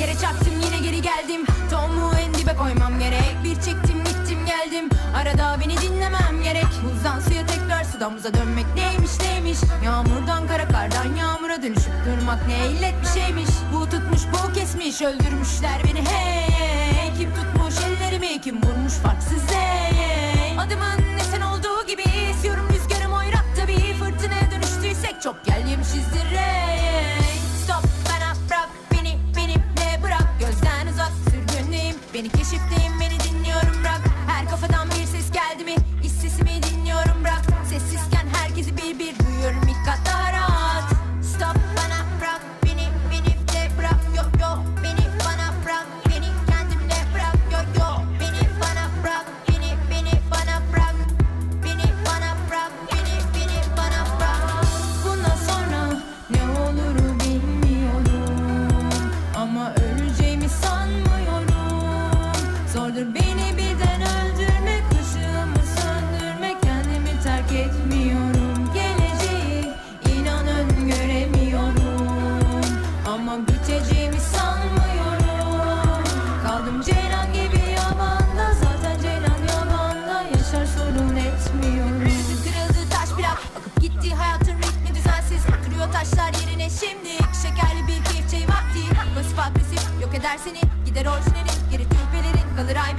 Yere çarptım yine geri geldim. Tomu en dibe koymam gerek. Bir çektim gittim geldim. Arada beni dinlemem gerek. Buzdan suya tekrar sudan buza dönmek neymiş neymiş? Yağmurdan kara kardan yağmura dönüşüp durmak ne illet bir şeymiş. Bu tutmuş bu kesmiş öldürmüşler beni. Hey Kim tutmuş ellerimi kim vurmuş farksız hey Adımın nesen oldu beni keşifteyim beni taşlar yerine şimdi. Şekerli bir keyif çayı vakti Pasif agresif yok eder seni. Gider orijinalin. Geri türpelerin Kalır ay